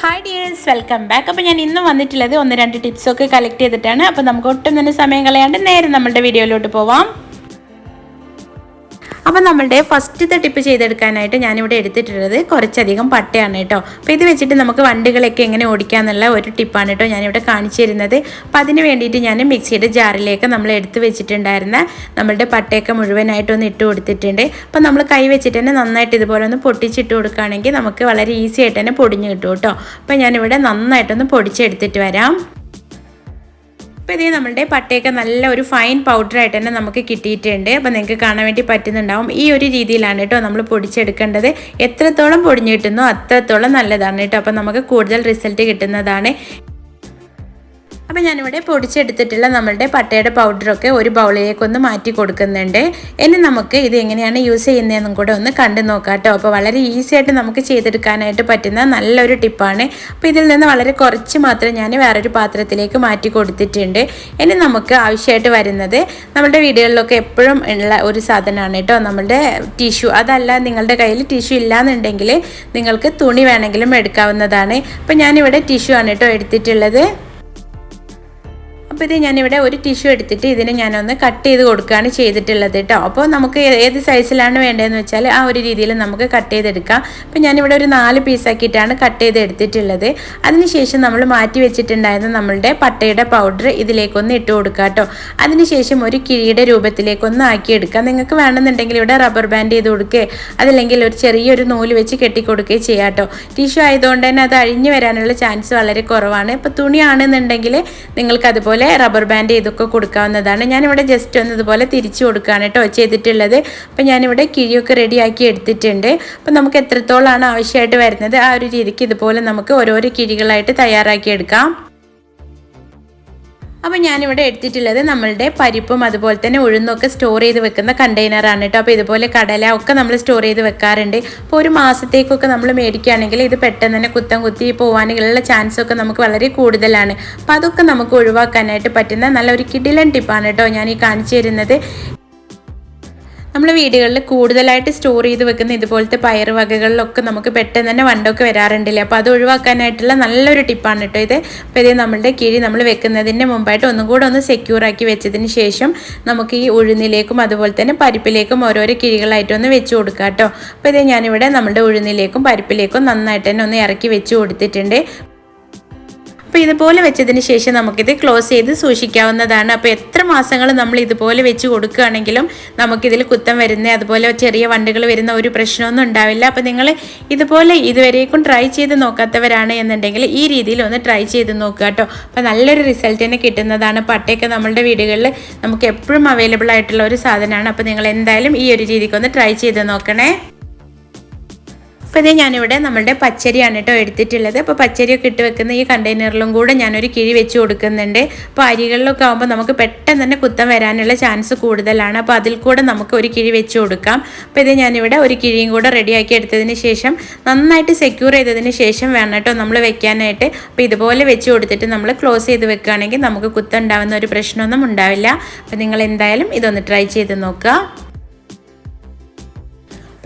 Hi dears welcome back അപ്പോൾ ഞാൻ ഇന്ന് വന്നിട്ടുള്ളത് ഒന്ന് രണ്ട് ടിപ്സൊക്കെ കളക്ട് ചെയ്തിട്ടാണ്. അപ്പോൾ നമുക്ക് ഒട്ടും തന്നെ സമയം കളയാണ്ട് നേരെ നമ്മളുടെ വീഡിയോയിലോട്ട് പോവാം. അപ്പോൾ നമ്മളുടെ ഫസ്റ്റത്തെ ടിപ്പ് ചെയ്തെടുക്കാനായിട്ട് ഞാനിവിടെ എടുത്തിട്ടുള്ളത് കുറച്ചധികം പട്ടയാണ് കേട്ടോ. അപ്പോൾ ഇത് വെച്ചിട്ട് നമുക്ക് വണ്ടികളൊക്കെ എങ്ങനെ ഓടിക്കാന്നുള്ള ഒരു ടിപ്പാണ് കേട്ടോ ഞാനിവിടെ കാണിച്ചു തരുന്നത്. അപ്പം അതിന് വേണ്ടിയിട്ട് ഞാൻ മിക്സിയുടെ ജാറിലേക്ക് നമ്മൾ എടുത്ത് വെച്ചിട്ടുണ്ടായിരുന്ന നമ്മളുടെ പട്ടയൊക്കെ മുഴുവനായിട്ടൊന്ന് ഇട്ട് കൊടുത്തിട്ടുണ്ട്. അപ്പം നമ്മൾ കൈ വെച്ചിട്ട് തന്നെ നന്നായിട്ട് ഇതുപോലെ ഒന്ന് പൊട്ടിച്ചിട്ട് കൊടുക്കുകയാണെങ്കിൽ നമുക്ക് വളരെ ഈസി ആയിട്ട് തന്നെ പൊടിഞ്ഞ് കിട്ടും കേട്ടോ. അപ്പം ഞാനിവിടെ നന്നായിട്ടൊന്ന് പൊടിച്ചെടുത്തിട്ട് വരാം. അപ്പോൾ ഇതേ നമ്മുടെ പട്ടയൊക്കെ നല്ല ഒരു ഫൈൻ പൗഡറായിട്ട് തന്നെ നമുക്ക് കിട്ടിയിട്ടുണ്ട്. അപ്പോൾ നിങ്ങൾക്ക് കാണാൻ വേണ്ടി പറ്റുന്നുണ്ടാവും. ഈ ഒരു രീതിയിലാണ് കേട്ടോ നമ്മൾ പൊടിച്ചെടുക്കേണ്ടത്. എത്രത്തോളം പൊടിഞ്ഞു കിട്ടുന്നോ അത്രത്തോളം നല്ലതാണ് കേട്ടോ. അപ്പോൾ നമുക്ക് കൂടുതൽ റിസൾട്ട് കിട്ടുന്നതാണ്. അപ്പോൾ ഞാനിവിടെ പൊടിച്ചെടുത്തിട്ടുള്ള നമ്മളുടെ പട്ടയുടെ പൗഡറൊക്കെ ഒരു ബൗളിലേക്ക് ഒന്ന് മാറ്റി കൊടുക്കുന്നുണ്ട്. ഇനി നമുക്ക് ഇത് എങ്ങനെയാണ് യൂസ് ചെയ്യുന്നതെന്നും കൂടെ ഒന്ന് കണ്ടു നോക്കാം കേട്ടോ അപ്പോൾ വളരെ ഈസി ആയിട്ട് നമുക്ക് ചെയ്തെടുക്കാനായിട്ട് പറ്റുന്ന നല്ലൊരു ടിപ്പാണ്. അപ്പോൾ ഇതിൽ നിന്ന് വളരെ കുറച്ച് മാത്രം ഞാൻ വേറൊരു പാത്രത്തിലേക്ക് മാറ്റി കൊടുത്തിട്ടുണ്ട്. ഇനി നമുക്ക് ആവശ്യമായിട്ട് വരുന്നത് നമ്മുടെ വീടുകളിലൊക്കെ എപ്പോഴും ഉള്ള ഒരു സാധനമാണ് കേട്ടോ. നമ്മളുടെ ടിഷ്യൂ അതല്ല നിങ്ങളുടെ കയ്യിൽ ടിഷ്യൂ ഇല്ലാന്നുണ്ടെങ്കിൽ നിങ്ങൾക്ക് തുണി വേണമെങ്കിലും എടുക്കാവുന്നതാണ്. അപ്പോൾ ഞാനിവിടെ ടിഷ്യൂ ആണ് കേട്ടോ എടുത്തിട്ടുള്ളത്. അപ്പോൾ ഇത് ഞാനിവിടെ ഒരു ടിഷ്യൂ എടുത്തിട്ട് ഇതിനെ ഞാനൊന്ന് കട്ട് ചെയ്ത് കൊടുക്കുകയാണ് ചെയ്തിട്ടുള്ളത് കേട്ടോ അപ്പോൾ നമുക്ക് ഏത് സൈസിലാണ് വേണ്ടതെന്ന് വെച്ചാൽ ആ ഒരു രീതിയിൽ നമുക്ക് കട്ട് ചെയ്തെടുക്കാം. അപ്പോൾ ഞാനിവിടെ ഒരു നാല് പീസാക്കിയിട്ടാണ് കട്ട് ചെയ്ത് എടുത്തിട്ടുള്ളത്. അതിനുശേഷം നമ്മൾ മാറ്റി വെച്ചിട്ടുണ്ടായിരുന്ന നമ്മളുടെ പട്ടയുടെ പൗഡർ ഇതിലേക്കൊന്ന് ഇട്ട് കൊടുക്കുക കേട്ടോ അതിനുശേഷം ഒരു കിഴിയുടെ രൂപത്തിലേക്കൊന്ന് ആക്കിയെടുക്കാം നിങ്ങൾക്ക് വേണമെന്നുണ്ടെങ്കിൽ ഇവിടെ റബ്ബർ ബാൻഡ് ചെയ്ത് കൊടുക്കുക അതല്ലെങ്കിൽ ഒരു ചെറിയൊരു നൂൽ വെച്ച് കെട്ടിക്കൊടുക്കുകയും ചെയ്യാം കേട്ടോ ടിഷ്യൂ ആയതുകൊണ്ട് തന്നെ അത് അഴിഞ്ഞു വരാനുള്ള ചാൻസ് വളരെ കുറവാണ്. ഇപ്പോൾ തുണിയാണെന്നുണ്ടെങ്കിൽ നിങ്ങൾക്ക് അതുപോലെ റബ്ബർ ബാൻഡ് ചെയ്തൊക്കെ കൊടുക്കാവുന്നതാണ്. ഞാനിവിടെ ജസ്റ്റ് ഒന്ന് ഇതുപോലെ തിരിച്ചു കൊടുക്കുകയാണ് കേട്ടോ ചെയ്തിട്ടുള്ളത്. അപ്പോൾ ഞാനിവിടെ കിഴിയൊക്കെ റെഡിയാക്കി എടുത്തിട്ടുണ്ട്. അപ്പോൾ നമുക്ക് എത്രത്തോളമാണ് ആവശ്യമായിട്ട് വരുന്നത് ആ ഒരു രീതിക്ക് ഇതുപോലെ നമുക്ക് ഓരോരോ കിഴികളായിട്ട് തയ്യാറാക്കി എടുക്കാം. അപ്പോൾ ഞാനിവിടെ എടുത്തിട്ടുള്ളത് നമ്മളുടെ പരിപ്പും അതുപോലെ തന്നെ ഉഴുന്നൊക്കെ സ്റ്റോർ ചെയ്ത് വെക്കുന്ന കണ്ടെയ്നറാണ് കേട്ടോ. അപ്പോൾ ഇതുപോലെ കടല ഒക്കെ നമ്മൾ സ്റ്റോർ ചെയ്ത് വെക്കാറുണ്ട്. അപ്പോൾ ഒരു മാസത്തേക്കൊക്കെ നമ്മൾ മേടിക്കുകയാണെങ്കിൽ ഇത് പെട്ടെന്ന് തന്നെ കുത്തം കുത്തി പോകാനുള്ള ചാൻസ് ഒക്കെ നമുക്ക് വളരെ കൂടുതലാണ്. അപ്പോൾ അതൊക്കെ നമുക്ക് ഒഴിവാക്കാനായിട്ട് പറ്റുന്ന നല്ലൊരു കിടിലൻ ടിപ്പാണ് കേട്ടോ ഞാൻ ഈ കാണിച്ചു തരുന്നത്. നമ്മൾ വീടുകളിൽ കൂടുതലായിട്ട് സ്റ്റോർ ചെയ്ത് വെക്കുന്ന ഇതുപോലത്തെ പയർ വകകളിലൊക്കെ നമുക്ക് പെട്ടെന്ന് തന്നെ വണ്ടൊക്കെ വരാറുണ്ടല്ലേ? അപ്പോൾ അത് ഒഴിവാക്കാനായിട്ടുള്ള നല്ലൊരു ടിപ്പാണ് കേട്ടോ ഇത്. അപ്പോൾ ഇത് നമ്മളുടെ കിഴി നമ്മൾ വെക്കുന്നതിന് മുമ്പായിട്ട് ഒന്നും കൂടെ ഒന്ന് സെക്യൂർ ആക്കി വെച്ചതിന് ശേഷം നമുക്ക് ഈ ഉഴുന്നിലേക്കും അതുപോലെ തന്നെ പരിപ്പിലേക്കും ഓരോരോ കിഴികളായിട്ടൊന്ന് വെച്ച് കൊടുക്കുക കേട്ടോ. അപ്പോൾ ഇത് ഞാനിവിടെ നമ്മുടെ ഉഴുന്നിലേക്കും പരിപ്പിലേക്കും നന്നായിട്ട് തന്നെ ഒന്ന് ഇറക്കി വെച്ച് കൊടുത്തിട്ടുണ്ട്. അപ്പോൾ ഇതുപോലെ വെച്ചതിന് ശേഷം നമുക്കിത് ക്ലോസ് ചെയ്ത് സൂക്ഷിക്കാവുന്നതാണ്. അപ്പോൾ എത്ര മാസങ്ങൾ നമ്മൾ ഇതുപോലെ വെച്ച് കൊടുക്കുകയാണെങ്കിലും നമുക്കിതിൽ കുത്തം വരുന്ന അതുപോലെ ചെറിയ വണ്ടുകൾ വരുന്ന ഒരു പ്രശ്നമൊന്നും ഉണ്ടാവില്ല. അപ്പോൾ നിങ്ങൾ ഇതുപോലെ ഇതുവരേക്കും ട്രൈ ചെയ്ത് നോക്കാത്തവരാണ് എന്നുണ്ടെങ്കിൽ ഈ രീതിയിൽ ഒന്ന് ട്രൈ ചെയ്ത് നോക്കുക കേട്ടോ. അപ്പോൾ നല്ലൊരു റിസൾട്ട് തന്നെ കിട്ടുന്നതാണ്. പട്ടയൊക്കെ നമ്മളുടെ വീടുകളിൽ നമുക്ക് എപ്പോഴും അവൈലബിൾ ആയിട്ടുള്ള ഒരു സാധനമാണ്. അപ്പോൾ നിങ്ങൾ എന്തായാലും ഈ ഒരു രീതിക്കൊന്ന് ട്രൈ ചെയ്ത് നോക്കണേ. അപ്പോൾ ഇതേ ഞാനിവിടെ നമ്മളുടെ പച്ചരിയാണ് കേട്ടോ എടുത്തിട്ടുള്ളത്. അപ്പോൾ പച്ചരിയൊക്കെ ഇട്ട് വെക്കുന്ന ഈ കണ്ടെയ്നറിലും കൂടെ ഞാനൊരു കിഴി വെച്ച് കൊടുക്കുന്നുണ്ട്. അപ്പോൾ അരികളിലൊക്കെ ആകുമ്പോൾ നമുക്ക് പെട്ടെന്ന് തന്നെ കുത്തം വരാനുള്ള ചാൻസ് കൂടുതലാണ്. അപ്പോൾ അതിൽ കൂടെ നമുക്ക് ഒരു കിഴി വെച്ച് കൊടുക്കാം. അപ്പോൾ ഇത് ഞാനിവിടെ ഒരു കിഴിയും കൂടെ റെഡിയാക്കി എടുത്തതിന് ശേഷം നന്നായിട്ട് സെക്യൂർ ചെയ്തതിന് ശേഷം വേണം കേട്ടോ നമ്മൾ വെക്കാനായിട്ട്. അപ്പോൾ ഇതുപോലെ വെച്ച് കൊടുത്തിട്ട് നമ്മൾ ക്ലോസ് ചെയ്ത് വെക്കുകയാണെങ്കിൽ നമുക്ക് കുത്തം ഉണ്ടാവുന്ന ഒരു പ്രശ്നമൊന്നും ഉണ്ടാവില്ല. അപ്പോൾ നിങ്ങൾ എന്തായാലും ഇതൊന്ന് ട്രൈ ചെയ്ത് നോക്കുക.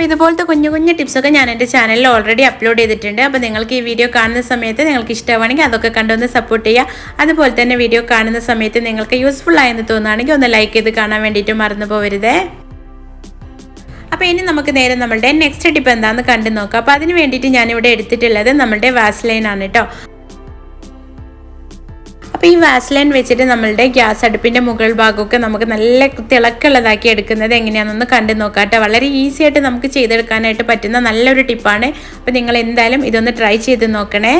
അപ്പോൾ ഇതുപോലത്തെ കുഞ്ഞു കുഞ്ഞു ടിപ്സൊക്കെ ഞാൻ എന്റെ ചാനലിൽ ഓൾറെഡി അപ്ലോഡ് ചെയ്തിട്ടുണ്ട്. അപ്പോൾ നിങ്ങൾക്ക് ഈ വീഡിയോ കാണുന്ന സമയത്ത് നിങ്ങൾക്ക് ഇഷ്ടമാണെങ്കിൽ അതൊക്കെ കണ്ടൊന്ന് സപ്പോർട്ട് ചെയ്യുക. അതുപോലെ തന്നെ വീഡിയോ കാണുന്ന സമയത്ത് നിങ്ങൾക്ക് യൂസ്ഫുൾ ആയെന്ന് തോന്നുകയാണെങ്കിൽ ഒന്ന് ലൈക്ക് ചെയ്ത് കാണാൻ വേണ്ടിയിട്ട് മറന്നു പോകരുതേ അപ്പോൾ ഇനി നമുക്ക് നേരെ നമ്മളുടെ നെക്സ്റ്റ് ടിപ്പ് എന്താണെന്ന് കണ്ടു നോക്കാം. അപ്പോൾ അതിന് വേണ്ടിയിട്ട് ഞാനിവിടെ എടുത്തിട്ടുള്ളത് നമ്മളുടെ വാസ്ലൈൻ ആണ് കേട്ടോ അപ്പോൾ ഈ വാസ്ലൈൻ വെച്ചിട്ട് നമ്മളുടെ ഗ്യാസ് അടുപ്പിന്റെ മുകൾ ഭാഗമൊക്കെ നമുക്ക് നല്ല തിളക്കുള്ളതാക്കി എടുക്കുന്നത് എങ്ങനെയാണെന്നൊന്ന് കണ്ടു നോക്കാം കേട്ടോ. വളരെ ഈസി ആയിട്ട് നമുക്ക് ചെയ്തെടുക്കാനായിട്ട് പറ്റുന്ന നല്ലൊരു ടിപ്പാണ്. അപ്പോൾ നിങ്ങൾ എന്തായാലും ഇതൊന്ന് ട്രൈ ചെയ്ത് നോക്കണേ.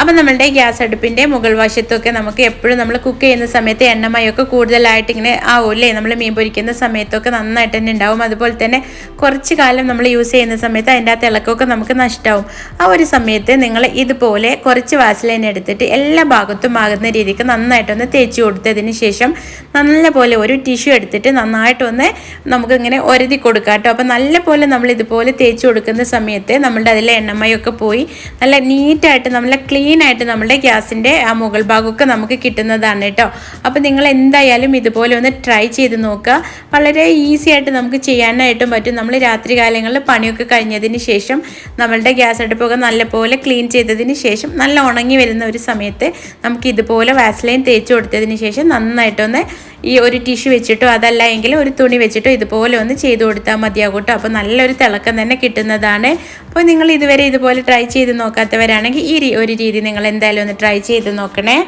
അപ്പം നമ്മളുടെ ഗ്യാസ് അടുപ്പിന്റെ മുകൾ വശത്തൊക്കെ നമുക്ക് എപ്പോഴും നമ്മൾ കുക്ക് ചെയ്യുന്ന സമയത്ത് എണ്ണമയൊക്കെ കൂടുതലായിട്ട് ഇങ്ങനെ ആവുമല്ലേ നമ്മൾ മീൻ പൊരിക്കുന്ന സമയത്തൊക്കെ നന്നായിട്ട് തന്നെ ഉണ്ടാവും. അതുപോലെ തന്നെ കുറച്ച് കാലം നമ്മൾ യൂസ് ചെയ്യുന്ന സമയത്ത് അതിന്റെ ആ തിളക്കമൊക്കെ നമുക്ക് നഷ്ടമാവും ആ ഒരു സമയത്ത് നിങ്ങൾ ഇതുപോലെ കുറച്ച് വാസലൈൻ എടുത്തിട്ട് എല്ലാ ഭാഗത്തും ആകുന്ന രീതിക്ക് നന്നായിട്ടൊന്ന് തേച്ച് കൊടുത്തതിന് ശേഷം നല്ലപോലെ ഒരു ടിഷ്യൂ എടുത്തിട്ട് നന്നായിട്ടൊന്ന് നമുക്കിങ്ങനെ ഒരതി കൊടുക്കാം കേട്ടോ. അപ്പോൾ നല്ലപോലെ നമ്മൾ ഇതുപോലെ തേച്ച് കൊടുക്കുന്ന സമയത്ത് നമ്മളുടെ അതിലെ എണ്ണമയൊക്കെ പോയി നല്ല നീറ്റായിട്ട് നമ്മളെ ക്ലീൻ ക്ലീൻ ആയിട്ട് നമ്മുടെ ഗ്യാസിന്റെ ആ മുകൾ ഭാഗമൊക്കെ നമുക്ക് കിട്ടുന്നതാണ് കേട്ടോ. അപ്പോൾ നിങ്ങൾ എന്തായാലും ഇതുപോലെ ഒന്ന് ട്രൈ ചെയ്ത് നോക്കുക. വളരെ ഈസി ആയിട്ട് നമുക്ക് ചെയ്യാനായിട്ടും പറ്റും. നമ്മൾ രാത്രി കാലങ്ങളിൽ പണിയൊക്കെ കഴിഞ്ഞതിന് ശേഷം നമ്മളുടെ ഗ്യാസ് അടുപ്പൊക്കെ നല്ലപോലെ ക്ലീൻ ചെയ്തതിന് ശേഷം നല്ല ഉണങ്ങി വരുന്ന ഒരു സമയത്ത് നമുക്ക് ഇതുപോലെ വാസ്ലൈൻ തേച്ച് കൊടുത്തതിന് ശേഷം നന്നായിട്ടൊന്ന് ഈ ഒരു ടിഷ്യൂ വെച്ചിട്ടോ അതല്ല എങ്കിൽ ഒരു തുണി വെച്ചിട്ടോ ഇതുപോലെ ഒന്ന് ചെയ്ത് കൊടുത്താൽ മതിയാകും കേട്ടോ അപ്പോൾ നല്ലൊരു തിളക്കം തന്നെ കിട്ടുന്നതാണ്. അപ്പോൾ നിങ്ങൾ ഇതുവരെ ഇതുപോലെ ട്രൈ ചെയ്ത് നോക്കാത്തവരാണെങ്കിൽ ഈ ഒരു രീതി നിങ്ങൾ എന്തായാലും ഒന്ന് ട്രൈ ചെയ്ത് നോക്കണേ.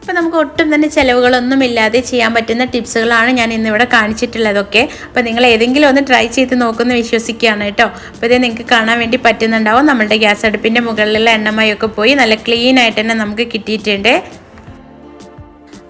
അപ്പോൾ നമുക്ക് ഒട്ടും തന്നെ ചിലവുകളൊന്നും ഇല്ലാതെ ചെയ്യാൻ പറ്റുന്ന ടിപ്സുകളാണ് ഞാൻ ഇന്നിവിടെ കാണിച്ചിട്ടുള്ളതൊക്കെ. അപ്പോൾ നിങ്ങൾ ഏതെങ്കിലും ഒന്ന് ട്രൈ ചെയ്ത് നോക്കുമെന്ന് വിശ്വസിക്കുകയാണ് കേട്ടോ അപ്പോൾ ഇത് നിങ്ങൾക്ക് കാണാൻ വേണ്ടി പറ്റുന്നുണ്ടാവും. നമ്മുടെ ഗ്യാസ് അടുപ്പിന്റെ മുകളിലുള്ള എണ്ണമയൊക്കെ പോയി നല്ല ക്ലീൻ ആയിട്ട് തന്നെ നമുക്ക് കിട്ടിയിട്ടുണ്ട്.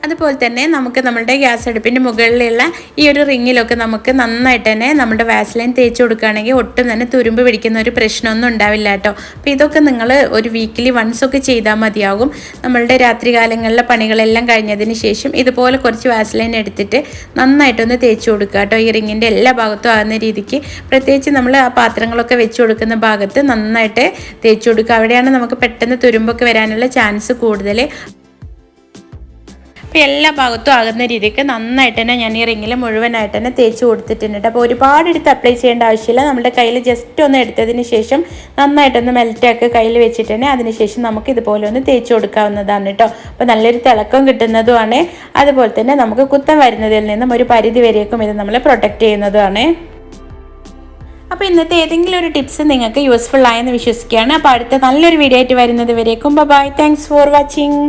അതുപോലെ തന്നെ നമുക്ക് നമ്മുടെ ഗ്യാസ് അടുപ്പിന്റെ മുകളിലുള്ള ഈ ഒരു റിങ്ങിലൊക്കെ നമുക്ക് നന്നായിട്ട് തന്നെ നമ്മുടെ വാസ്ലൈൻ തേച്ച് കൊടുക്കുകയാണെങ്കിൽ ഒട്ടും തന്നെ തുരുമ്പ് പിടിക്കുന്ന ഒരു പ്രശ്നമൊന്നും ഉണ്ടാവില്ല കേട്ടോ. അപ്പോൾ ഇതൊക്കെ നിങ്ങൾ ഒരു വീക്കിലി വൺസ് ഒക്കെ ചെയ്താൽ മതിയാകും. നമ്മളുടെ രാത്രികാലങ്ങളിലെ പണികളെല്ലാം കഴിഞ്ഞതിന് ശേഷം ഇതുപോലെ കുറച്ച് വാസ്ലൈൻ എടുത്തിട്ട് നന്നായിട്ടൊന്ന് തേച്ച് കൊടുക്കുക കേട്ടോ. ഈ റിങ്ങിന്റെ എല്ലാ ഭാഗത്തും ആകുന്ന രീതിക്ക് പ്രത്യേകിച്ച് നമ്മൾ ആ പാത്രങ്ങളൊക്കെ വെച്ച് കൊടുക്കുന്ന ഭാഗത്ത് നന്നായിട്ട് തേച്ച് കൊടുക്കുക. അവിടെയാണ് നമുക്ക് പെട്ടെന്ന് തുരുമ്പൊക്കെ വരാനുള്ള ചാൻസ് കൂടുതൽ. അപ്പോൾ എല്ലാ ഭാഗത്തും ആകുന്ന രീതിക്ക് നന്നായിട്ട് തന്നെ ഞാൻ ഈ റിങ്ങിൽ മുഴുവനായിട്ട് തന്നെ തേച്ച് കൊടുത്തിട്ടുണ്ട്. അപ്പോൾ ഒരുപാട് എടുത്ത് അപ്ലൈ ചെയ്യേണ്ട ആവശ്യമില്ല. നമ്മുടെ കയ്യിൽ ജസ്റ്റ് ഒന്ന് എടുത്തതിന് ശേഷം നന്നായിട്ടൊന്ന് മെൽറ്റാക്കി കയ്യിൽ വെച്ചിട്ട് തന്നെ അതിനുശേഷം നമുക്ക് ഇതുപോലെ ഒന്ന് തേച്ച് കൊടുക്കാവുന്നതാണ് കേട്ടോ അപ്പോൾ നല്ലൊരു തിളക്കം കിട്ടുന്നതുമാണ്. അതുപോലെ തന്നെ നമുക്ക് കുത്തം വരുന്നതിൽ നിന്നും ഒരു പരിധി വരേക്കും ഇത് നമ്മളെ പ്രൊട്ടക്റ്റ് ചെയ്യുന്നതുമാണ്. അപ്പോൾ ഇന്നത്തെ ഏതെങ്കിലും ഒരു ടിപ്സ് നിങ്ങൾക്ക് യൂസ്ഫുൾ ആയെന്ന് വിശ്വസിക്കുകയാണ്. അപ്പോൾ അടുത്ത നല്ലൊരു വീഡിയോ ആയിട്ട് വരുന്നത് വരേക്കും. Bye thanks for watching